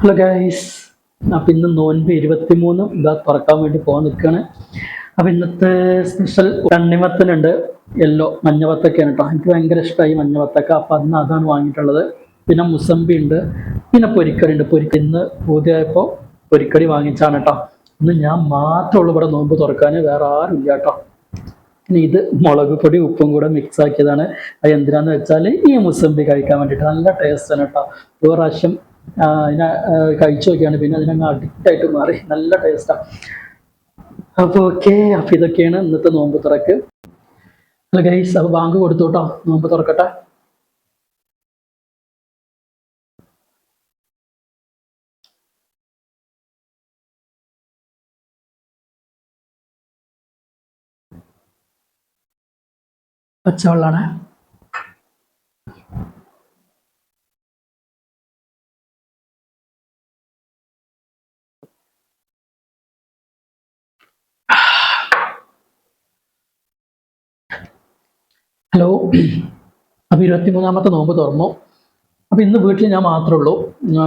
Hello guys അപ്പം ഇന്ന് നോൻപ് ഇരുപത്തിമൂന്നും. ഇതാ തുറക്കാൻ വേണ്ടി പോകാൻ നിൽക്കുകയാണ് അപ്പം ഇന്നത്തെ സ്പെഷ്യൽ തണ്ണിമത്തനുണ്ട്. യെല്ലോ മഞ്ഞവത്തൊക്കെയാണ് കേട്ടോ എനിക്ക് ഭയങ്കര ഇഷ്ടമായി മഞ്ഞവത്തൊക്കെ. അപ്പം അന്ന് അതാണ് വാങ്ങിയിട്ടുള്ളത്. പിന്നെ മുസമ്പി ഉണ്ട് പിന്നെ പൊരിക്കടി ഉണ്ട് പൊരിക്ക ഇന്ന് പൂതിയായപ്പോൾ പൊരിക്കടി വാങ്ങിച്ചാണ് കേട്ടോ ഇന്ന് ഞാൻ മാത്രമുള്ളൂ ഇവിടെ നോമ്പ് തുറക്കാൻ വേറെ ആരും ഇല്ല കേട്ടോ പിന്നെ ഇത് മുളക് പൊടി ഉപ്പും കൂടെ മിക്സ് ആക്കിയതാണ്. അത് എന്തിനാന്ന് വെച്ചാൽ ഈ മുസമ്പി കഴിക്കാൻ വേണ്ടിയിട്ട് നല്ല ടേസ്റ്റ് ആണ് കേട്ടോ ഒരു പ്രാവശ്യം അതിനെ കഴിച്ചു നോക്കിയാണ് പിന്നെ അതിനങ്ങ് അഡിക്റ്റ് ആയിട്ട് മാറി. നല്ല ടേസ്റ്റാണ് അപ്പോൾ ഓക്കെ അപ്പോൾ ഇതൊക്കെയാണ് ഇന്നത്തെ നോമ്പ് തുറക്ക്. അല്ല ഗൈസ് അപ്പോൾ ബാങ്ക് കൊടുത്തു കേട്ടോ നോമ്പ് തുറക്കട്ടെ. പച്ചവെള്ളാണ്. ഹലോ. അപ്പോൾ ഇരുപത്തിമൂന്നാമത്തെ നോമ്പ് തുറന്നു. അപ്പോൾ ഇന്ന് വീട്ടിൽ ഞാൻ മാത്രമേ ഉള്ളൂ.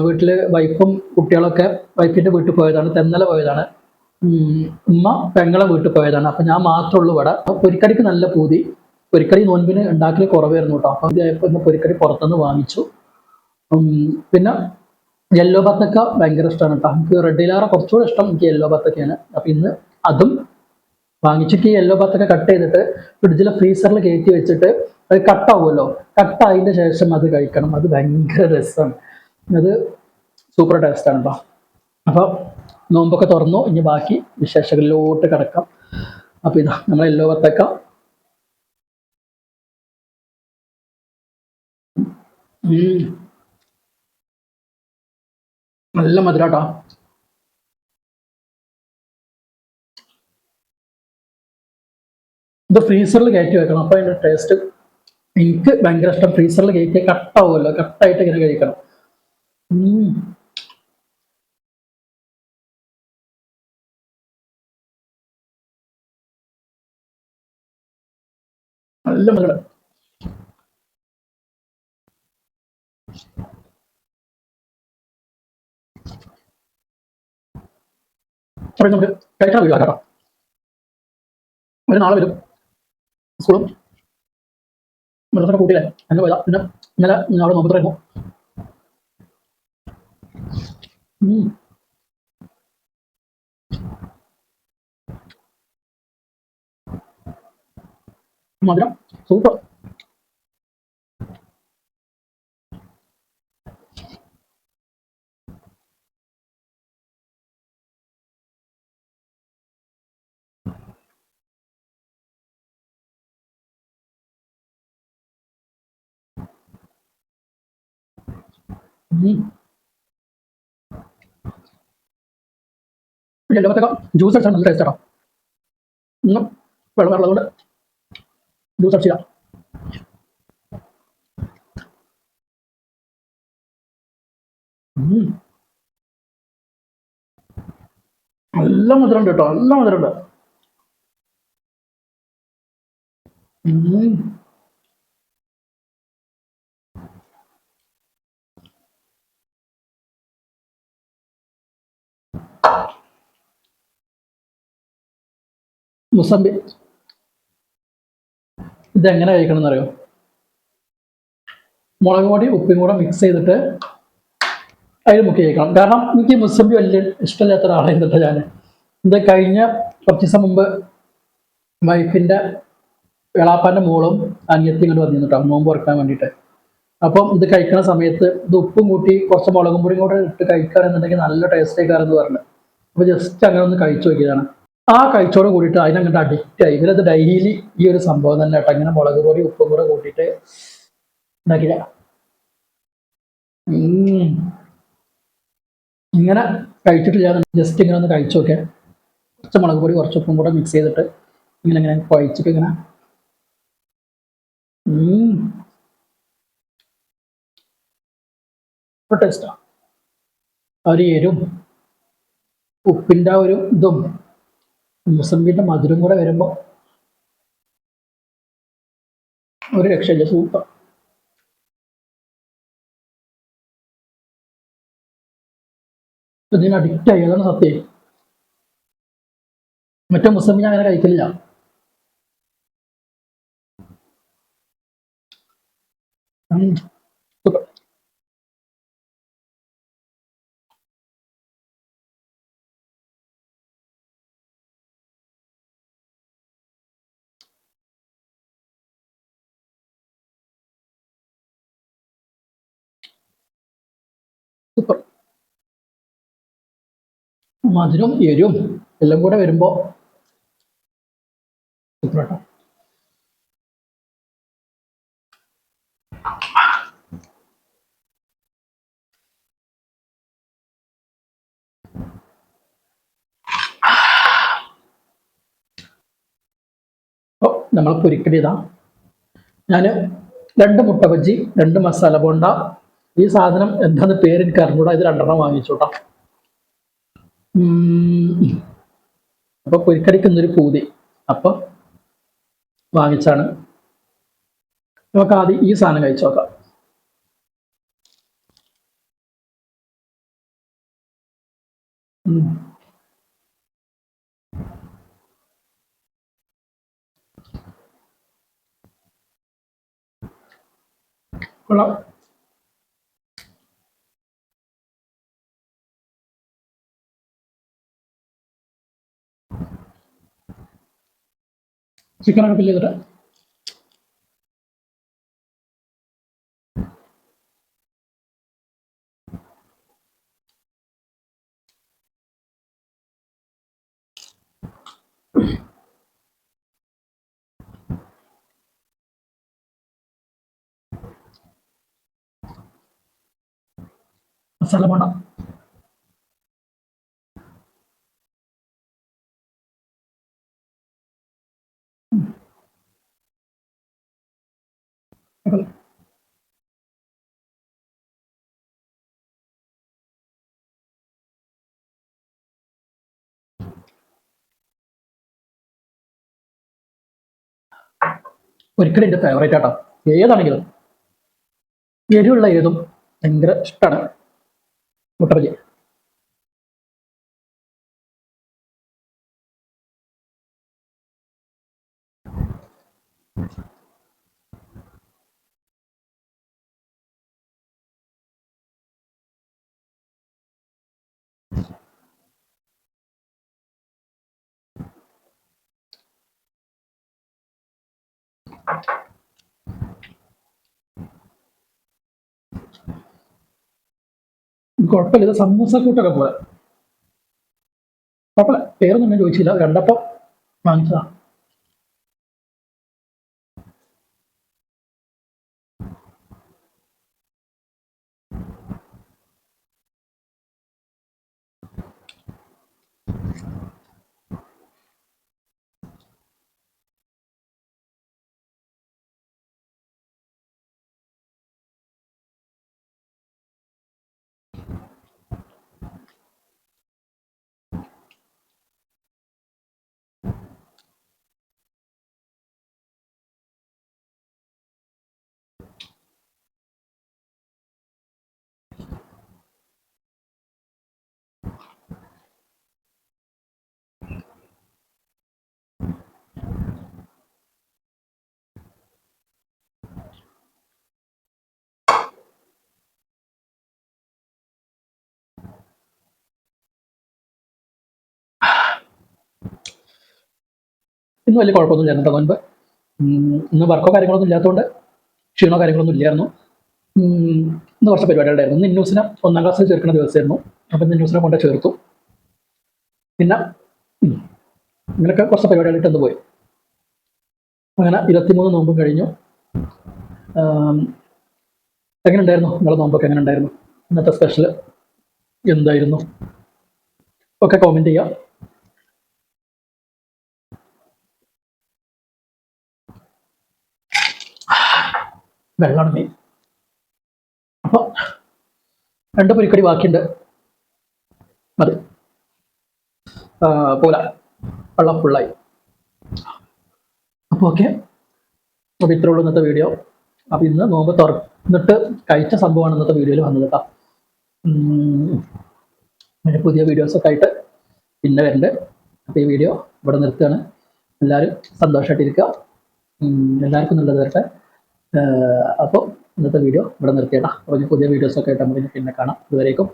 വീട്ടിൽ വൈഫും കുട്ടികളൊക്കെ വൈഫിന്റെ വീട്ടിൽ പോയതാണ് തെന്നല പോയതാണ്. ഉമ്മ പെങ്ങളെ വീട്ടിൽ പോയതാണ്. അപ്പം ഞാൻ മാത്രമേ ഉള്ളൂ ഇവിടെ. പൊരിക്കടിക്ക് നല്ല പൂതി. പൊരിക്കടി നോൻപിന് ഉണ്ടാക്കൽ കുറവായിരുന്നു കേട്ടോ. അപ്പം ഇതായപ്പോൾ ഇന്ന് പൊരിക്കടി പുറത്തുനിന്ന് വാങ്ങിച്ചു. പിന്നെ യെല്ലോ ബത്തക്ക ഭയങ്കര ഇഷ്ടമാണ് കേട്ടോ. എനിക്ക് റെഡ് ഇലാറ കുറച്ചുകൂടെ ഇഷ്ടം എനിക്ക് യെല്ലോ ബത്തക്കയാണ്. അപ്പം ഇന്ന് അതും വാങ്ങിച്ചിട്ട് ഈ യെല്ലോ ബത്തൊക്കെ കട്ട് ചെയ്തിട്ട് ഫ്രിഡ്ജിലെ ഫ്രീസറിൽ കയറ്റി വെച്ചിട്ട് അത് കട്ടാവുമല്ലോ കട്ടായതിന്റെ ശേഷം അത് കഴിക്കണം. അത് ഭയങ്കര രസമാണ് അത് സൂപ്പർ ടേസ്റ്റാണ് കേട്ടോ അപ്പോൾ നോമ്പൊക്കെ തുറന്നു. ഇനി ബാക്കി വിശേഷങ്ങളിലോട്ട് കിടക്കാം. അപ്പോൾ ഇതാ നമ്മൾ യെല്ലോ ബത്തക്ക ഉം. നല്ല മധുരാട്ടോ ഇത് ഫ്രീസറിൽ കയറ്റി വെക്കണം. അപ്പോൾ അതിന്റെ ടേസ്റ്റ് എനിക്ക് ഭയങ്കര ഇഷ്ടം ഫ്രീസറിൽ കയറ്റി കട്ടാവുമല്ലോ. കട്ടായിട്ട് ഇങ്ങനെ കഴിക്കണം. നല്ല മകൾ അപ്പോൾ നമുക്ക് കഴിക്കാൻ ഒരു നാളെ വരും. സ്കൂളും. മൃഗത്തിനെ കൂട്ടിയില്ലേ? അങ്ങനെ പോയതാ. പിന്നെ ഇന്നലെ അവിടെ നോമ്പ് തുറന്നു. മധുരം. സൂപ്പർ. പിന്നെ ലോകത്തൊക്കെ ജ്യൂസ് അടിച്ചാൽ നല്ല ടേസ്റ്റ് കേട്ടോ ഇന്നും വെള്ളം ജ്യൂസ് അടിച്ചില്ല. നല്ല മധുരമുണ്ട് കേട്ടോ നല്ല മധുരമുണ്ട് മുസമ്പി. ഇതെങ്ങനെ കഴിക്കണം എന്നറിയോ മുളക് പൊടി ഉപ്പും കൂടെ മിക്സ് ചെയ്തിട്ട് അതിൽ മുക്കി കഴിക്കണം കാരണം എനിക്ക് മുസംബി വലിയ ഇഷ്ടമില്ലാത്ത ഒരാളായിരുന്നിട്ട് ഞാൻ ഇത് കഴിഞ്ഞ കുറച്ച് ദിവസം മുമ്പ് വൈഫിന്റെ വിളാപ്പാന്റെ മോളും അനിയത്തി ഇങ്ങോട്ട് വന്നിരുന്നു കേട്ടോ നോമ്പ് ഉറക്കാൻ വേണ്ടിയിട്ട്. അപ്പം ഇത് കഴിക്കുന്ന സമയത്ത് ഇത് ഉപ്പും കൂട്ടി കുറച്ച് മുളകും പൊടിയും കൂടെ ഇട്ട് കഴിക്കുകയാണെന്നുണ്ടെങ്കിൽ നല്ല ടേസ്റ്റ് ആയിക്കാരെന്ന് പറഞ്ഞു. അപ്പോൾ ജസ്റ്റ് അങ്ങനെ ഒന്ന് കഴിച്ചു നോക്കിയതാണ്. ആ കഴിച്ചോട് കൂടിയിട്ട് അതിനങ്ങോട്ട് അഡിക്റ്റ് ആയി. ഇവരത് ഡെയിലി ഈ ഒരു സംഭവം തന്നെ കേട്ടോ. ഇങ്ങനെ മുളക് പൊടി ഉപ്പും കൂടെ കൂട്ടിയിട്ട് ഉണ്ടാക്കില്ല. ഇങ്ങനെ കഴിച്ചിട്ടില്ല. ജസ്റ്റ് ഇങ്ങനെ ഒന്ന് കഴിച്ചു നോക്കെ കുറച്ച് മുളക് പൊടി കുറച്ച് ഉപ്പും കൂടെ മിക്സ് ചെയ്തിട്ട് ഇങ്ങനെ ഇങ്ങനെ കുഴച്ചിട്ട് ഇങ്ങനെ. ടേസ്റ്റാ ആ. ഒരു എരും ഉപ്പിന്റെ ഒരു ഇതും മുസമ്പിന്റെ മധുരം കൂടെ വരുമ്പോൾ ഒരു രക്ഷയില്ല സൂപ്പർ ഇതിന് അഡിക്റ്റ് ആയി അതാണ് സത്യം. മറ്റേ ഞാൻ അങ്ങനെ കഴിക്കലില്ല. ഉം. മധുരം എരും എല്ലാം കൂടെ വരുമ്പോ അപ്പോൾ നമ്മൾ പൊരിക്കടി ഇതാ. ഞാൻ രണ്ട് മുട്ട ബജ്ജി രണ്ട് മസാല ബോണ്ട. ഈ സാധനം എന്താന്ന് പേര് എനിക്ക് അറിഞ്ഞൂടാ ഇത് രണ്ടെണ്ണം വാങ്ങിച്ചോട്ടാ. അപ്പൊ പൊരിക്കടിക്കുന്നൊരു പൂതി. അപ്പൊ വാങ്ങിച്ചാണ്. നമുക്ക് ആദ്യം ഈ സാധനം കഴിച്ചു നോക്കാം. കൊള്ളാം. ചിക്കനൊക്കെ ഫില്ല് ചെയ്തിട്ട് മസാല ഒരിക്കലും എന്റെ ഫേവറേറ്റ് ആട്ടോ. ഏതാണെങ്കിലും എരിവുള്ള ഏതും ഭയങ്കര ഇഷ്ടമാണ് മുട്ടബജി കുഴപ്പമില്ല ഇത് സമൂസ കൂട്ടൊക്കെ പോലെ കുഴപ്പമില്ല പേരൊന്നും ഞാൻ ചോദിച്ചില്ല കണ്ടപ്പോൾ വാങ്ങിച്ചതാ ഇന്ന് വലിയ കുഴപ്പമൊന്നും ഇല്ലായിരുന്നു മുൻപ്. ഇന്ന് വർക്കോ കാര്യങ്ങളൊന്നും ഇല്ലാത്തതുകൊണ്ട് ക്ഷീണോ കാര്യങ്ങളൊന്നും ഇല്ലായിരുന്നു. ഇന്ന് കുറച്ച് പരിപാടികളുണ്ടായിരുന്നു ഇന്ന് ഇന്നൂസിനെ ഒന്നാം ക്ലാസ്സിൽ ചേർക്കുന്ന ദിവസമായിരുന്നു. അപ്പം ഇന്ന് ഇന്നൂസിനെ കൊണ്ട് ചേർത്തു. പിന്നെ ഇങ്ങനെയൊക്കെ കുറച്ച് പരിപാടികളായിട്ട് ഒന്ന് പോയി. അങ്ങനെ ഇരുപത്തിമൂന്ന് നോമ്പും കഴിഞ്ഞു. എങ്ങനെ ഉണ്ടായിരുന്നു നിങ്ങളുടെ നോമ്പൊക്കെ എങ്ങനെ ഉണ്ടായിരുന്നു ഇന്നത്തെ സ്പെഷ്യൽ എന്തായിരുന്നു? ഒക്കെ കോമെന്റ് ചെയ്യാം. വെള്ളമാണ് മെയിൻ അപ്പോൾ രണ്ട് പുരിക്കടി ബാക്കിയുണ്ട്. മതി. പോല വെള്ളം ഫുള്ളായി അപ്പോൾ ഓക്കെ അപ്പോൾ ഇത്രേ ഉള്ളൂ ഇന്നത്തെ വീഡിയോ അപ്പോൾ ഇന്ന് നോമ്പ് തുറന്നിട്ട് കഴിച്ച സംഭവമാണ് ഇന്നത്തെ വീഡിയോയിൽ വന്നത് കേട്ടോ. പിന്നെ പുതിയ വീഡിയോസൊക്കെ ആയിട്ട് പിന്നെ വരണ്ട്. അപ്പോൾ ഈ വീഡിയോ ഇവിടെ നിർത്തുകയാണ്. എല്ലാവരും സന്തോഷമായിട്ടിരിക്കുക എല്ലാവർക്കും നല്ലത് വരട്ടെ. അപ്പോൾ ഇന്നത്തെ വീഡിയോ ഇവിടെ നിർത്തിയേട്ടാ അപ്പോൾ പുതിയ വീഡിയോസൊക്കെ ആയിട്ട് നമുക്ക് പിന്നെ കാണാം. ഇതുവരേക്കും